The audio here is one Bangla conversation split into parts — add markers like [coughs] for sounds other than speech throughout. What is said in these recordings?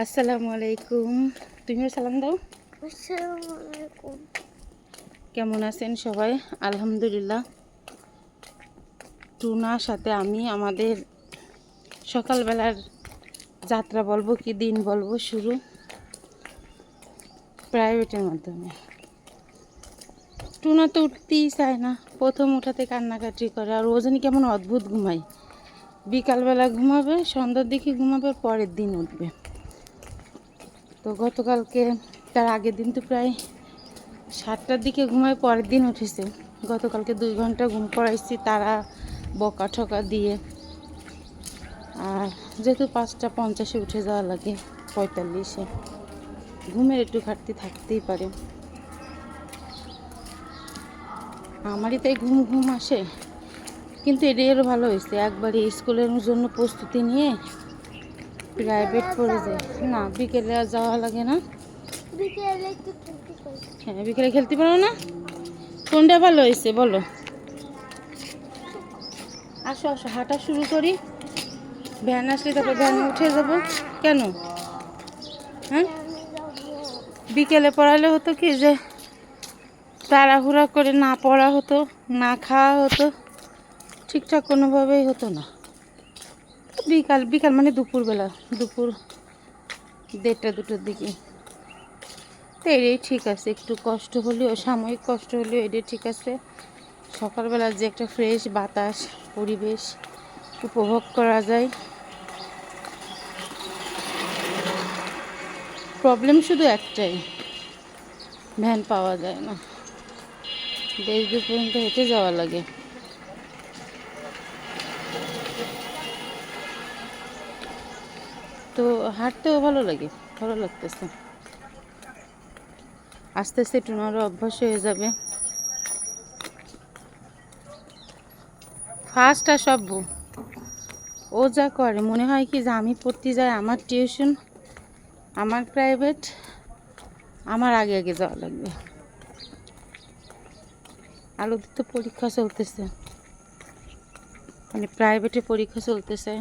আসসালামু আলাইকুম তুমিও সালাম দাও কেমন আছেন সবাই আলহামদুলিল্লাহ টুনার সাথে আমি আমাদের সকালবেলার যাত্রা বলব কি দিন বলব শুরু প্রাইভেটের মাধ্যমে। টুনা তো উঠতেই চায় না। প্রথম উঠাতে কান্নাকাটি করে আর ও জানি কেমন অদ্ভুত ঘুমায়। বিকালবেলা ঘুমাবে সন্ধ্যার দিকে ঘুমাবে পরের দিন উঠবে। তো গতকালকে তার আগের দিন তো প্রায় সাতটার দিকে ঘুমায়, পরের দিন উঠেছে। গতকালকে দুই ঘণ্টা ঘুম পড়াইছি তারা বকা ঠকা দিয়ে। আর যেহেতু পাঁচটা পঞ্চাশে উঠে যাওয়া লাগে, পঁয়তাল্লিশে। ঘুমের একটু ঘাটতি থাকতেই পারে। আমারই তাই ঘুম ঘুম আসে, কিন্তু এটাই আরও ভালো হয়েছে। একবারে স্কুলের জন্য প্রস্তুতি নিয়ে প্রাইভেট পড়ে যায়। না বিকেলে আর যাওয়া লাগে না। হ্যাঁ বিকেলে খেলতে পারো না? কোনটা ভালো হয়েছে বলো? আসো আসো হাঁটা শুরু করি। ভ্যান আসলে তারপর ভ্যানে উঠে যাব। কেন? হ্যাঁ? বিকেলে পড়ালে হতো কি যে তাড়াহুড়া করে না পড়া হতো না খাওয়া হতো। ঠিকঠাক কোনোভাবেই হতো না। বিকাল বিকাল মানে দুপুরবেলা, দুপুর দেড়টা, দুটোর দিকে। তো এটাই ঠিক আছে, একটু কষ্ট হলেও, সাময়িক কষ্ট হলেও এটাই ঠিক আছে। সকালবেলা যে একটা ফ্রেশ বাতাস, পরিবেশ উপভোগ করা যায়। প্রবলেম শুধু একটাই, ভ্যান পাওয়া যায় না। দেশ দূর পর্যন্ত হেঁটে যাওয়া লাগে। তো হাঁটতেও ভালো লাগে, ভালো লাগতেছে। আস্তে আস্তে টুনারও অভ্যাস হয়ে যাবে। ফার্স্ট আর সব ও যা করে, মনে হয় কি যে আমি পড়তে যাই, আমার টিউশন আমার প্রাইভেট আমার আগে আগে যাওয়া লাগবে। আলোদের তো পরীক্ষা চলতেছে। মানে প্রাইভেটে পরীক্ষা চলতেছে।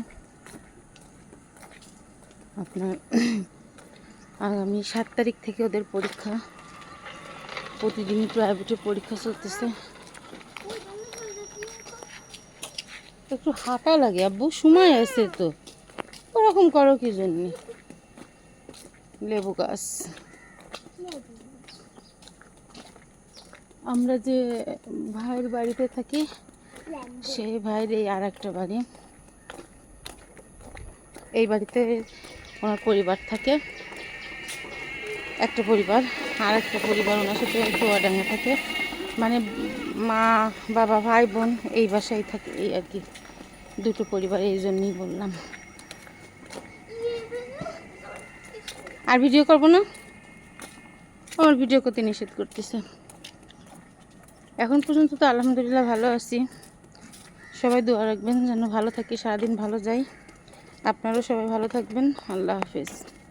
আপনার [coughs] আগামী সাত তারিখ থেকে ওদের পরীক্ষা। প্রতিদিনই প্রাইভেটে পরীক্ষা চলতেছে। একটু হাঁটা লাগে, আব্বু, সময় আছে তো। ওরকম করো কি জন্যে? লেবু গাছ। আমরা যে ভাইয়ের বাড়িতে থাকি, সেই ভাইয়ের এই আর একটা বাড়ি। এই বাড়িতে ওনার পরিবার থাকে। একটা পরিবার আর একটা পরিবার ওনার সাথে চুয়াডাঙ্গা থাকে। মানে মা, বাবা, ভাই, বোন এই বাসায় থাকে এই আর কি। দুটো পরিবার এই জন্যই বললাম। আর ভিডিও করব না? আমার ভিডিও করতে নিষেধ করতেছে। এখন পর্যন্ত তো আলহামদুলিল্লাহ ভালো আছি। সবাই দোয়া রাখবেন, যেন ভালো থাকি, সারাদিন ভালো যাই। আপনারাও সবাই ভালো থাকবেন। আল্লাহ হাফিজ।